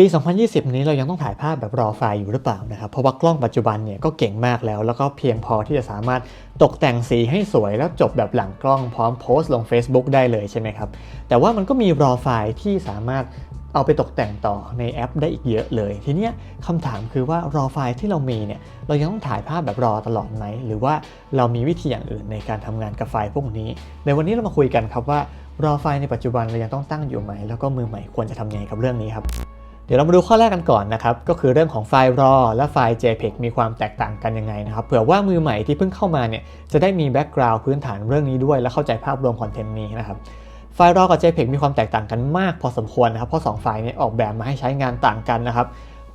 ปี 2020 นี้เรายังต้องถ่ายภาพแบบรอไฟล์อยู่หรือเปล่านะครับ เพราะว่ากล้องปัจจุบันเนี่ยก็เก่งมากแล้ว แล้วก็เพียงพอที่จะสามารถตกแต่งสีให้สวยแล้วจบแบบหลังกล้องพร้อมโพสต์ลง Facebook ได้เลยใช่ไหมครับ แต่ว่ามันก็มีรอไฟล์ที่สามารถเอาไปตกแต่งต่อในแอปได้อีกเยอะเลย ทีเนี้ยคำถามคือว่ารอไฟล์ที่เรามีเนี่ยเรายังต้องถ่ายภาพแบบรอตลอดไหม หรือว่าเรามีวิธีอย่างอื่นในการทำงานกับไฟล์พวกนี้ ในวันนี้เรามาคุยกันครับว่ารอไฟล์ในปัจจุบันเรายังต้องตั้งอยู่ไหม แล้วก็มือใหม่ควรจะทำยังไงกับเรื่องนี้ครับ เดี๋ยวเรามาดูข้อแรกกันก่อนนะครับ ก็คือเรื่องของไฟล์ RAW และไฟล์ JPEG มีความแตกต่างกันยังไงนะครับ เผื่อว่ามือใหม่ที่เพิ่งเข้ามาเนี่ยจะได้มีแบ็กกราวด์พื้นฐานเรื่องนี้ด้วย และเข้าใจภาพรวมคอนเทนต์นี้นะครับไฟล์ RAW กับ JPEG มีความแตกต่างกันมากพอสมควรนะครับ เพราะ2ไฟล์นี้ออกแบบมาให้ใช้งานต่างกันนะครับ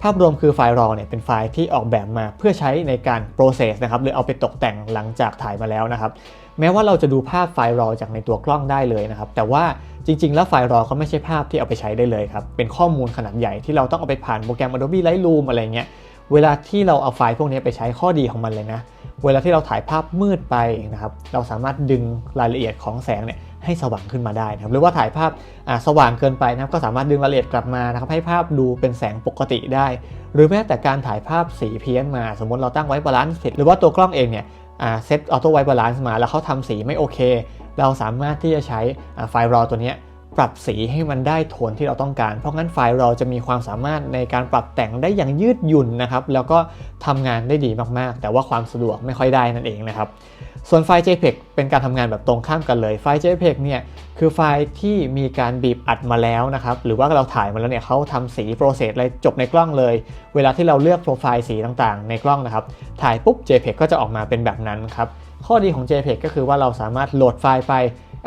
ภาพรวมคือไฟล์ RAW เนี่ยเป็นไฟล์ที่ออกแบบมาเพื่อใช้ในการ process นะครับหรือเอาไปตกแต่งหลังจากถ่ายมาแล้วนะครับแม้ว่าเราจะดูภาพไฟล์ RAW จากในตัวกล้องได้เลยนะครับแต่ว่าจริง ๆ แล้วไฟล์ RAW เขาไม่ใช่ภาพที่เอาไปใช้ได้เลยครับเป็นข้อมูลขนาดใหญ่ที่เราต้องเอาไปผ่านโปรแกรม Adobe Lightroom อะไรเงี้ยเวลาที่เราเอาไฟล์พวกนี้ไปใช้ข้อดีของมันเลยนะ เวลาที่เราถ่ายภาพมืดไปนะครับเราสามารถดึงรายละเอียดของแสงเนี่ย ให้สว่างขึ้นมาได้นะครับหรือว่าถ่ายภาพสว่างเกินไปนะครับก็สามารถดึงรายละเอียดกลับมานะครับให้ภาพดูเป็นแสงปกติได้ หรือแม้แต่การถ่ายภาพสีเพี้ยนมา สมมติเราตั้งไว้บาลานซ์เสร็จหรือว่าตัวกล้องเองเนี่ยเซตออโต้ไวบาลานซ์มาแล้วเขาทำสีไม่โอเค เราสามารถที่จะใช้ไฟล์ RAW ตัวนี้ปรับสีให้มันได้โทนที่เราต้องการ เพราะงั้นไฟล์เราจะมีความสามารถในการปรับแต่งได้อย่างยืดหยุ่นนะครับ แล้วก็ทำงานได้ดีมากๆ แต่ว่าความสะดวกไม่ค่อยได้นั่นเองนะครับ ส่วนไฟล์ JPEG เป็นการทำงานแบบตรงข้ามกันเลย ไฟล์ JPEG เนี่ยคือไฟล์ที่มีการบีบอัดมาแล้วนะครับ หรือว่าเราถ่ายมาแล้วเนี่ยเขาทำสีโปรเซสอะไรจบในกล้องเลย เวลาที่เราเลือกโปรไฟล์สีต่างๆ ในกล้องนะครับ ถ่ายปุ๊บ JPEG ก็จะออกมาเป็นแบบนั้นครับ ข้อดีของ JPEG ก็คือว่าเราสามารถโหลดไฟล์ไป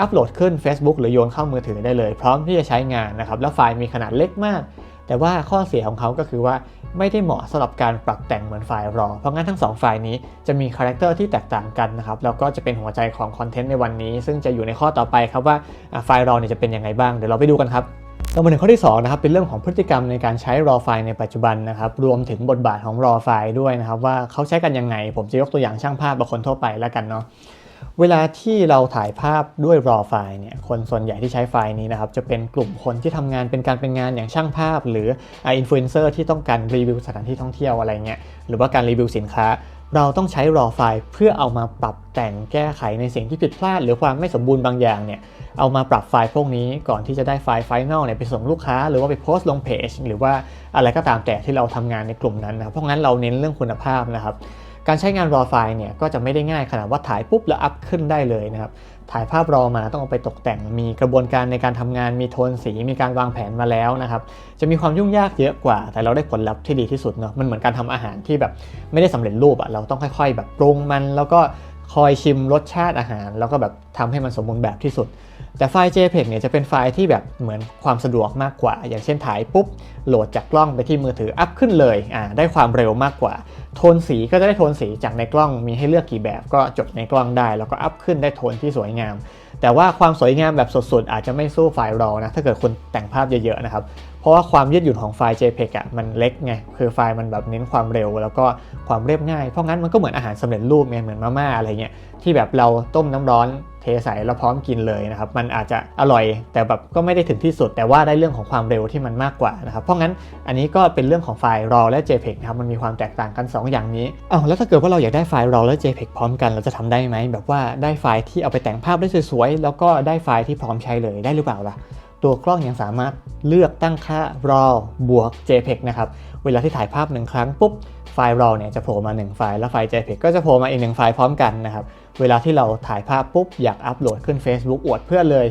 อัปโหลดขึ้น Facebook หรือโยนเข้ามือถือได้เลย พร้อมที่จะใช้งานนะครับ แล้วไฟล์มีขนาดเล็กมาก แต่ว่าข้อเสียของเขาก็คือว่าไม่ได้เหมาะสำหรับการปรับแต่งเหมือนไฟล์รอ เพราะงั้นทั้ง 2 ไฟล์นี้จะมีคาแรคเตอร์ที่แตกต่างกันนะครับแล้วก็จะเป็นหัวใจของคอนเทนต์ในวันนี้ ซึ่งจะอยู่ในข้อต่อไปครับว่าไฟล์รอเนี่ยจะเป็นยังไงบ้างเดี๋ยวเราไปดูกันครับเรามาถึงข้อที่2นะครับเป็นเรื่องของพฤติกรรมในการใช้ raw ไฟล์ในปัจจุบันนะครับรวมถึงบทบาทของ raw ไฟล์ด้วยนะครับว่าเขาใช้กันยังไง ผมจะยกตัวอย่างช่างภาพบางคนทั่วไปแล้วกันเนาะ เวลาที่เราถ่ายภาพด้วย raw ไฟล์เนี่ย คนส่วนใหญ่ที่ใช้ไฟล์นี้นะครับ จะเป็นกลุ่มคนที่ทำงานเป็นการเป็นงานอย่างช่างภาพ หรืออินฟลูเอนเซอร์ที่ต้องการรีวิวสถานที่ท่องเที่ยวอะไรเงี้ย หรือว่าการรีวิวสินค้า เราต้องใช้ raw ไฟล์เพื่อเอามาปรับแต่งแก้ไขในสิ่งที่ผิดพลาด หรือความไม่สมบูรณ์บางอย่างเนี่ย เอามาปรับไฟล์พวกนี้ก่อนที่จะได้ไฟล์ไฟนอลเนี่ยไปส่งลูกค้า หรือว่าไปโพสต์ลงเพจหรือว่าอะไรก็ตามแต่ที่เราทำงานในกลุ่มนั้นนะเพราะงั้นเราเน้นเรื่องคุณภาพนะครับ การใช้งาน raw ไฟล์เนี่ยก็จะไม่ได้ง่ายขนาดว่าถ่ายปุ๊บแล้วอัพขึ้นได้เลยนะครับ ถ่ายภาพรอมาต้องเอาไปตกแต่ง มีกระบวนการในการทำงาน มีโทนสี มีการวางแผนมาแล้วนะครับ จะมีความยุ่งยากเยอะกว่า แต่เราได้ผลลัพธ์ที่ดีที่สุดเนาะ มันเหมือนการทำอาหารที่แบบไม่ได้สำเร็จรูปอะเราต้องค่อยๆ แบบปรุงมันแล้วก็ คอยชิมรสชาติอาหาร แล้วก็แบบทำให้มันสมบูรณ์แบบที่สุด แต่ไฟล์ JPEG เนี่ยจะเป็นไฟล์ที่แบบเหมือนความสะดวกมากกว่า อย่างเช่นถ่ายปุ๊บ โหลดจากกล้องไปที่มือถืออัพขึ้นเลยอ่าได้ความเร็วมากกว่า โทนสีก็จะได้โทนสีจากในกล้องมีให้เลือกกี่แบบ ก็จดในกล้องได้ แล้วก็อัพขึ้นได้โทนที่สวยงาม แต่ว่าความสวยงามแบบสดๆอาจจะไม่สู้ไฟล์ RAW นะถ้าเกิดคุณแต่งภาพเยอะๆนะครับ ราะว่าความยืดหยุ่นของไฟล์ JPEG อะมันเล็กไงคือไฟล์มันแบบเน้นความเร็ว แล้วก็ความเรียบง่ายเพราะงั้นมันก็เหมือนอาหารสำเร็จรูปไงเหมือนมาม่าอะไรเงี้ยที่แบบเราต้มน้ำร้อนเทใส่แล้วพร้อมกินเลยนะครับมันอาจจะอร่อย แต่แบบก็ไม่ได้ถึงที่สุด แต่ว่าได้เรื่องของความเร็วที่มันมากกว่านะครับเพราะงั้นอันนี้ก็เป็นเรื่องของไฟล์ RAW และ JPEG นะครับมันมีความแตกต่างกัน 2 อย่างนี้อ้าวแล้วถ้าเกิดว่าเราอยากได้ไฟล์ RAW และ JPEG พร้อมกันเราจะทำได้ไหมแบบว่าได้ไฟล์ที่เอาไปแต่งภาพได้สวยๆแล้วก็ได้ไฟล์ที่พร้อมใช้เลยได้หรือเปล่าล่ะ ตัวกล้องยังสามารถเลือกตั้งค่า RAW บวก JPEG นะครับ เวลาที่ถ่ายภาพหนึ่งครั้งปุ๊บไฟล์ RAW เนี่ยจะโผล่มา 1 ไฟล์ แล้วไฟล์ JPEG ก็จะโผล่มาอีก1ไฟล์พร้อมกันนะครับ เวลาที่เราถ่ายภาพปุ๊บอยากอัปโหลดขึ้น Facebook อวดเพื่อนเลย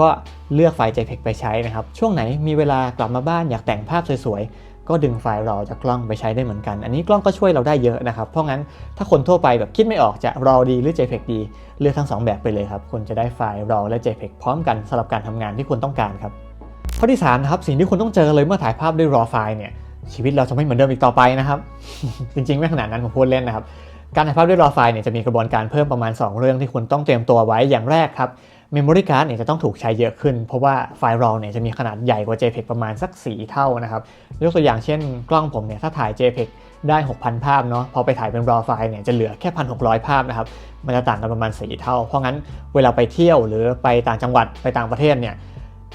ก็เลือกไฟล์ JPEG ไปใช้นะครับ ช่วงไหนมีเวลากลับมาบ้านอยากแต่งภาพสวยๆ ก็ดึงไฟล์ RAW จากกล้องไปใช้ได้เหมือนกัน อันนี้กล้องก็ช่วยเราได้เยอะนะครับ เพราะงั้นถ้าคนทั่วไปแบบคิดไม่ออกจะ RAW ดีหรือ JPEG ดี เลือกทั้ง 2 แบบไปเลยครับคุณจะได้ไฟล์ RAW และ JPEG พร้อมกันสำหรับการทำงานที่คุณต้องการครับข้อที่3นะครับสิ่งที่คุณต้องเจอเลยเมื่อถ่ายภาพด้วย raw ไฟล์เนี่ยชีวิตเราจะไม่เหมือนเดิมอีกต่อไปนะครับ จริงๆ ไม่ขนาดนั้นผมพูดเล่นนะครับ การถ่ายภาพด้วย raw ไฟล์เนี่ยจะมีกระบวนการเพิ่มประมาณ 2 เรื่องที่คุณต้องเตรียมตัวไว้อย่างแรกครับ memory card เนี่ยจะต้องถูกใช้เยอะขึ้น เพราะว่าไฟล์ raw เนี่ยจะมีขนาดใหญ่กว่า JPEG ประมาณสัก 4 เท่านะครับ ยกตัวอย่างเช่นกล้องผมเนี่ยถ้าถ่าย JPEG ได้ 6,000 ภาพเนาะพอไปถ่ายเป็น raw ไฟล์เนี่ยจะเหลือแค่ 1,600 ภาพนะครับ มันจะต่างกันประมาณ 4 เท่า เพราะงั้นเวลาไปเที่ยวหรือไปต่างจังหวัดไปต่างประเทศเนี่ย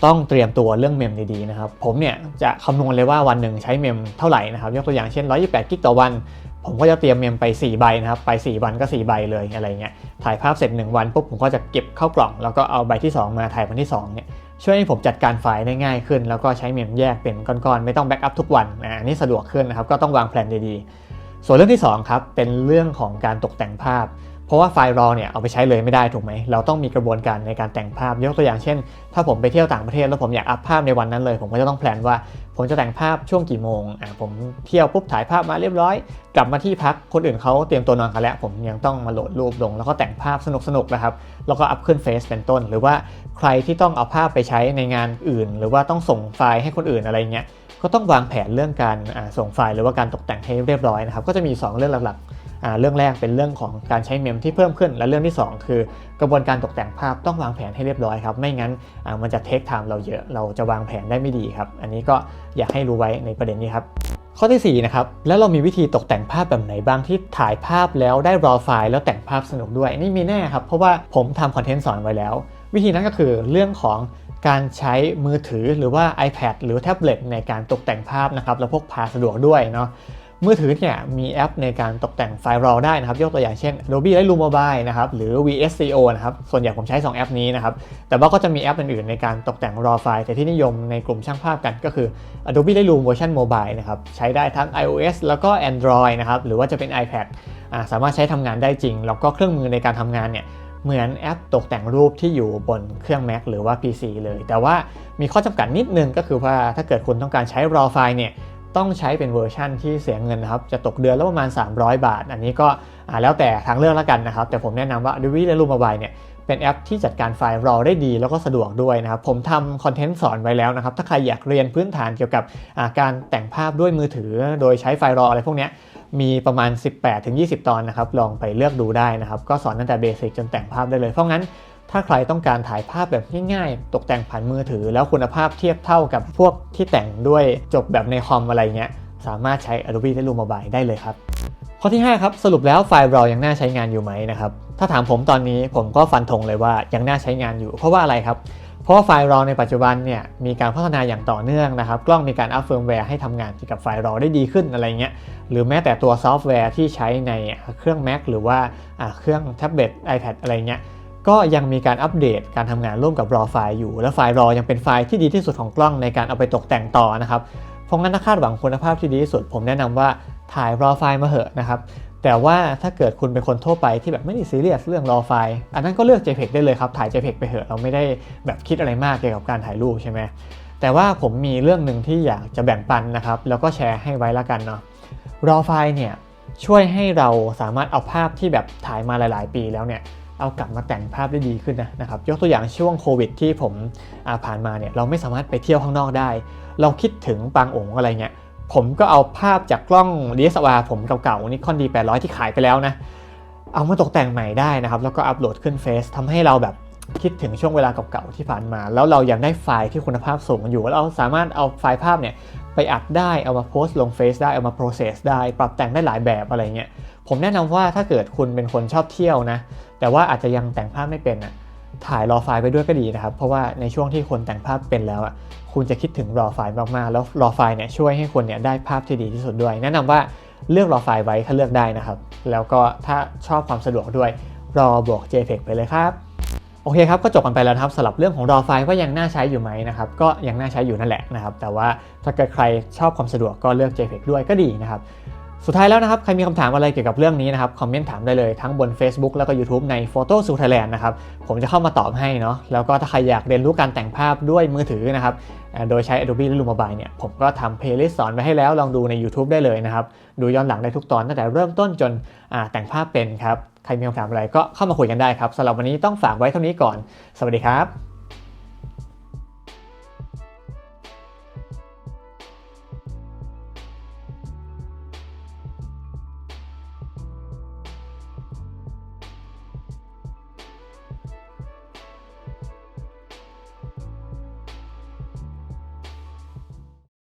ต้องเตรียมตัวเรื่องเมมดีๆนะครับ ผมเนี่ยจะคำนวณเลยว่าวันหนึ่งใช้เมมเท่าไหร่นะครับ ยกตัวอย่างเช่น 128 กิกต่อวัน ผมก็จะเตรียมเมมไป 4 ใบนะครับ ไป 4 วันก็ 4 ใบเลยอะไรเงี้ย ถ่ายภาพเสร็จ 1 วันปุ๊บผมก็จะเก็บเข้ากล่อง แล้วก็เอาใบที่ 2 มาถ่ายวันที่2เนี่ย ช่วยให้ผมจัดการไฟล์ได้ง่ายขึ้น แล้วก็ใช้เมมแยกเป็นก้อนๆ ไม่ต้องแบ็กอัพทุกวัน อันนี้สะดวกขึ้นนะครับ ก็ต้องวางแผนดีๆ ส่วนเรื่องที่2ครับ เป็นเรื่องของการตกแต่งภาพ เพราะว่าไฟล์ RAW เนี่ยเอาไปใช้เลยไม่ได้ถูกไหม เราต้องมีกระบวนการในการแต่งภาพ ยกตัวอย่างเช่น ถ้าผมไปเที่ยวต่างประเทศแล้วผมอยากอัพภาพในวันนั้นเลย ผมก็จะต้องแพลนว่า ผมจะแต่งภาพช่วงกี่โมงอะผมเที่ยวปุ๊บถ่ายภาพมาเรียบร้อย กลับมาที่พักคนอื่นเขาเตรียมตัวนอนกันแล้ว ผมยังต้องมาโหลดรูปลง แล้วก็แต่งภาพสนุกๆนะครับแล้วก็อัพขึ้นเฟซเป็นต้น หรือว่าใครที่ต้องเอาภาพไปใช้ในงานอื่น หรือว่าต้องส่งไฟล์ให้คนอื่นอะไรเงี้ยก็ต้องวางแผนเรื่องการส่งไฟล์หรือว่าการตกแต่งให้เรียบร้อยนะครับก็จะมี 2 เรื่องหลักๆ เรื่องแรกเป็นเรื่องของการใช้เมมที่เพิ่มขึ้น และเรื่องที่ 2 คือกระบวนการตกแต่งภาพต้องวางแผนให้เรียบร้อยครับ ไม่งั้นมันจะเทคไทม์เราเยอะ เราจะวางแผนได้ไม่ดีครับ อันนี้ก็อยากให้รู้ไว้ในประเด็นนี้ครับข้อที่4นะครับ แล้วเรามีวิธีตกแต่งภาพแบบไหนบ้างที่ถ่ายภาพแล้วได้รอไฟล์แล้วแต่งภาพสนุกด้วย นี่มีแน่ครับ เพราะว่าผมทำคอนเทนต์สอนไว้แล้ว วิธีนั้นก็คือเรื่องของการใช้มือถือหรือว่า iPad หรือแท็บเล็ตในการตกแต่งภาพนะครับ แล้วพกพาสะดวกด้วยเนาะ มือถือเนี่ยมีแอปในการตกแต่งไฟล์ RAW ได้นะครับ ยกตัวอย่างเช่น Adobe Lightroom Mobile นะครับหรือ VSCO นะครับส่วนใหญ่ผมใช้ 2 แอปนี้นะครับ แต่ว่าก็จะมีแอปอื่นๆในการตกแต่ง RAW ไฟล์ แต่ที่นิยมในกลุ่มช่างภาพกันก็คือ Adobe Lightroom เวอร์ชัน Mobile นะครับใช้ได้ทั้ง iOS แล้วก็ Android นะครับหรือว่าจะเป็น iPad สามารถใช้ทำงานได้จริง แล้วก็เครื่องมือในการทำงานเนี่ยเหมือนแอปตกแต่งรูปที่อยู่บนเครื่อง Mac หรือว่า PC เลย แต่ว่ามีข้อจำกัดนิดนึงก็คือว่าถ้าเกิดคุณต้องการใช้ RAW ไฟล์เนี่ย ต้องใช้เป็นเวอร์ชั่นที่เสียเงินนะครับ จะตกเดือนละประมาณ 300 บาท อันนี้ก็แล้วแต่ทางเลือกแล้วกันนะครับ แต่ผมแนะนำว่า Adobe Lightroom Mobile เนี่ยเป็นแอปที่จัดการไฟล์ RAW ได้ดีแล้วก็สะดวกด้วยนะครับ ผมทำคอนเทนต์สอนไว้แล้วนะครับ ถ้าใครอยากเรียนพื้นฐานเกี่ยวกับการแต่งภาพด้วยมือถือ โดยใช้ไฟล์ RAW อะไรพวกนี้มีประมาณ 18-20 ตอนนะครับ ลองไปเลือกดูได้นะครับ ก็สอนตั้งแต่เบสิกจนแต่งภาพได้เลย เพราะงั้น ถ้าใครต้องการถ่ายภาพแบบง่ายๆ ตกแต่งผ่านมือถือ แล้วคุณภาพเทียบเท่ากับพวกที่แต่งด้วยจบแบบในคอมอะไรเงี้ย สามารถใช้ Adobe Lightroom Mobile ได้เลยครับ ข้อที่ 5 ครับ สรุปแล้วไฟล์เรายังน่าใช้งานอยู่ไหมนะครับ ถ้าถามผมตอนนี้ผมก็ฟันธงเลยว่ายังน่าใช้งานอยู่ เพราะว่าอะไรครับ เพราะว่าไฟล์รอในปัจจุบันเนี่ยมีการพัฒนาอย่างต่อเนื่องนะครับ กล้องมีการอัพเฟิร์มแวร์ให้ทำงานเกี่ยวกับไฟล์รอได้ดีขึ้นอะไรเงี้ย หรือแม้แต่ตัวซอฟต์แวร์ที่ใช้ในเครื่อง Mac หรือว่าเครื่องแท็บเล็ต iPad อะไรเงี้ย ก็ยังมีการอัปเดตการทำงานร่วมกับ RAW ไฟล์อยู่ และไฟล์ RAW ยังเป็นไฟล์ที่ดีที่สุดของกล้องในการเอาไปตกแต่งต่อนะครับ เพราะงั้นถ้าคาดหวังคุณภาพที่ดีที่สุด ผมแนะนำว่าถ่าย RAW ไฟล์มาเหอะนะครับ แต่ว่าถ้าเกิดคุณเป็นคนทั่วไปที่แบบไม่ได้ซีเรียสเรื่อง RAW ไฟล์อันนั้นก็เลือก JPEG ได้เลยครับ ถ่าย JPEG ไปเหอะเราไม่ได้แบบคิดอะไรมากเกี่ยวกับการถ่ายรูปใช่ไหมแต่ว่าผมมีเรื่องหนึ่งที่อยากจะแบ่งปันนะครับ แล้วก็แชร์ให้ไว้ละกันเนาะ RAW ไฟล์เนี่ยช่วยให้เราสามารถเอาภาพที่แบบถ่ายมาหลาย ๆ ปีแล้วเนี่ย เอากลับมาแต่งภาพได้ดีขึ้นนะนะครับยกตัวอย่างช่วงโควิดที่ผมผ่านมาเนี่ยเราไม่สามารถไปเที่ยวข้างนอกได้ เราคิดถึงปางองค์อะไรเงี้ยผมก็เอาภาพจากกล้อง DSLR ผมเก่าๆนิคอน D800 ที่ขายไปแล้วนะเอามาตกแต่งใหม่ได้นะครับ แล้วก็อัปโหลดขึ้นเฟซทำให้เราแบบคิดถึงช่วงเวลาเก่าๆที่ผ่านมา แล้วเรายังได้ไฟล์ที่คุณภาพสูงอยู่ แล้วเราสามารถเอาไฟล์ภาพเนี่ย ไปอัดได้เอามาโพสต์ลงเฟซได้เอามา process ได้ ปรับแต่งได้หลายแบบอะไรเงี้ยผมแนะนำว่าถ้าเกิดคุณเป็นคนชอบเที่ยวนะ แต่ว่าอาจจะยังแต่งภาพไม่เป็นอะถ่ายรอไฟล์ไปด้วยก็ดีนะครับ เพราะว่าในช่วงที่คนแต่งภาพเป็นแล้วอะคุณจะคิดถึงรอไฟล์มากๆ แล้วรอไฟล์เนี่ยช่วยให้คนเนี่ยได้ภาพที่ดีที่สุดด้วย แนะนำว่าเลือกรอไฟล์ไว้ถ้าเลือกได้นะครับ แล้วก็ถ้าชอบความสะดวกด้วยรอบวก JPEG ไปเลยครับ โอเคครับก็จบกันไปแล้วครับสำหรับเรื่องของรอไฟล์ว่ายังน่าใช้อยู่ไหมนะครับก็ยังน่าใช้อยู่นั่นแหละนะครับแต่ว่าถ้าเกิดใครชอบความสะดวกก็เลือก JPEG ด้วยก็ดีนะครับ สุดท้ายแล้วนะครับ ใครมีคำถามอะไรเกี่ยวกับเรื่องนี้นะครับ คอมเมนต์ถามได้เลยทั้งบน Facebook แล้วก็ YouTube ใน Photo s u Thailand นะครับ ผมจะเข้ามาตอบให้เนาะแล้วก็ถ้าใครอยากเรียนรู้การแต่งภาพด้วยมือถือนะครับ โดยใช้ Adobe Lightroom Mobile เนี่ย ผมก็ทำ playlist สอนไว้ให้แล้วลองดูใน YouTube ได้เลยนะครับ ดูย้อนหลังได้ทุกตอนตั้งแต่เริ่มต้นจนแต่งภาพเป็นครับใครมีคำถามอะไรก็เข้ามาคุยกันได้ครับสำหรับวันนี้ต้องฝากไว้เท่านี้ก่อน สวัสดีครับ